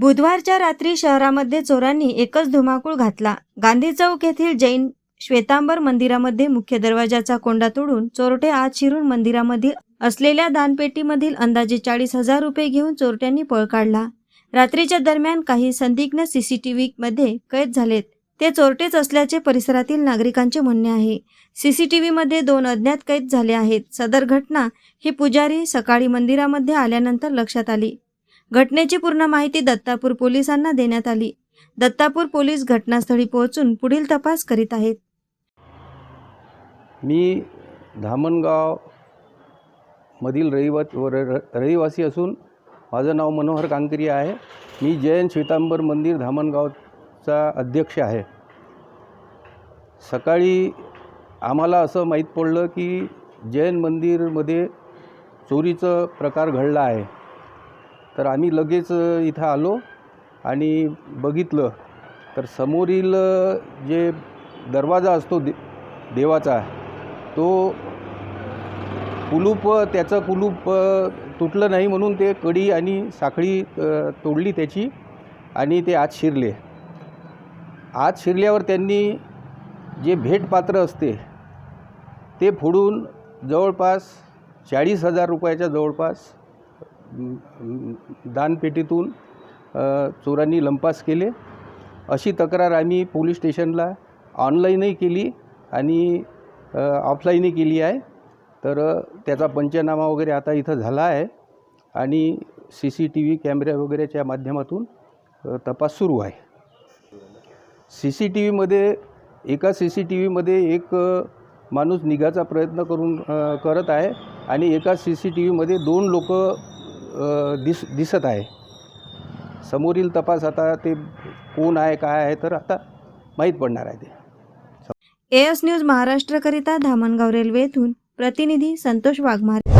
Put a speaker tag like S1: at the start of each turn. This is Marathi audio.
S1: बुधवारच्या रात्री शहरामध्ये चोरांनी एकच धुमाकूळ घातला. गांधी चौक येथील जैन श्वेतांबर मंदिरामध्ये मुख्य दरवाजाचा कोंडा तोडून चोरटे आत शिरून मंदिरामधील असलेल्या दानपेटीमधील अंदाजे चाळीस हजार रुपये घेऊन चोरट्यांनी पळ काढला. रात्रीच्या दरम्यान काही संदिग्ध सीसीटीव्ही मध्ये कैद झालेत. ते चोरटेच असल्याचे परिसरातील नागरिकांचे म्हणणे आहे. सीसीटीव्ही मध्ये दोन अज्ञात कैद झाले आहेत. सदर घटना ही पुजारी सकाळी मंदिरामध्ये आल्यानंतर लक्षात आली. घटनेची पूर्ण माहिती दत्तापूर पोलिसांना देण्यात आली. दत्तापूर पोलीस घटनास्थळी पोहोचून पुढील तपास करीत आहेत.
S2: मी धामणगाव मधील रहिवा व- र- र- रहिवासी असून माझं नाव मनोहर कांकरी आहे. मी जैन श्वेतांबर मंदिर धामणगावचा अध्यक्ष आहे. सकाळी आम्हाला असं माहीत पडलं की जैन मंदिरमध्ये चोरीचं प्रकार घडला आहे. तर आम्ही लगेच इथं आलो आणि बघितलं. तर समोरील जे दरवाजा असतो दे देवाचा तो कुलूप त्याचं कुलूप तुटलं नाही म्हणून ते कडी आणि साखळी तोडली त्याची आणि ते आत शिरले. आत शिरल्यावर त्यांनी जे भेटपात्र असते ते फोडून जवळपास चाळीस हजार रुपयाच्या जवळपास दानपेटीतून चोरांनी लंपास केले. अशी तक्रार आम्ही पोलीस स्टेशनला ऑनलाईनही केली आणि ऑफलाईनही केली आहे. तर त्याचा पंचनामा वगैरे आता इथं झाला आहे आणि सी सी टी व्ही कॅमेऱ्या वगैरेच्या माध्यमातून तपास सुरू आहे. सी सी टी व्हीमध्ये एका सी सी टी व्हीमध्ये एक माणूस निघायचा प्रयत्न करून करत आहे आणि एका सी सी टी व्हीमध्ये दोन लोक दिस दिसत आहे. समोरील तपास आता ते कोण आहे काय आहे तर आता माहीत पडणार आहे ते.
S1: एएस न्यूज महाराष्ट्रकरिता धामणगाव रेल्वेतून प्रतिनिधी संतोष वाघमारे.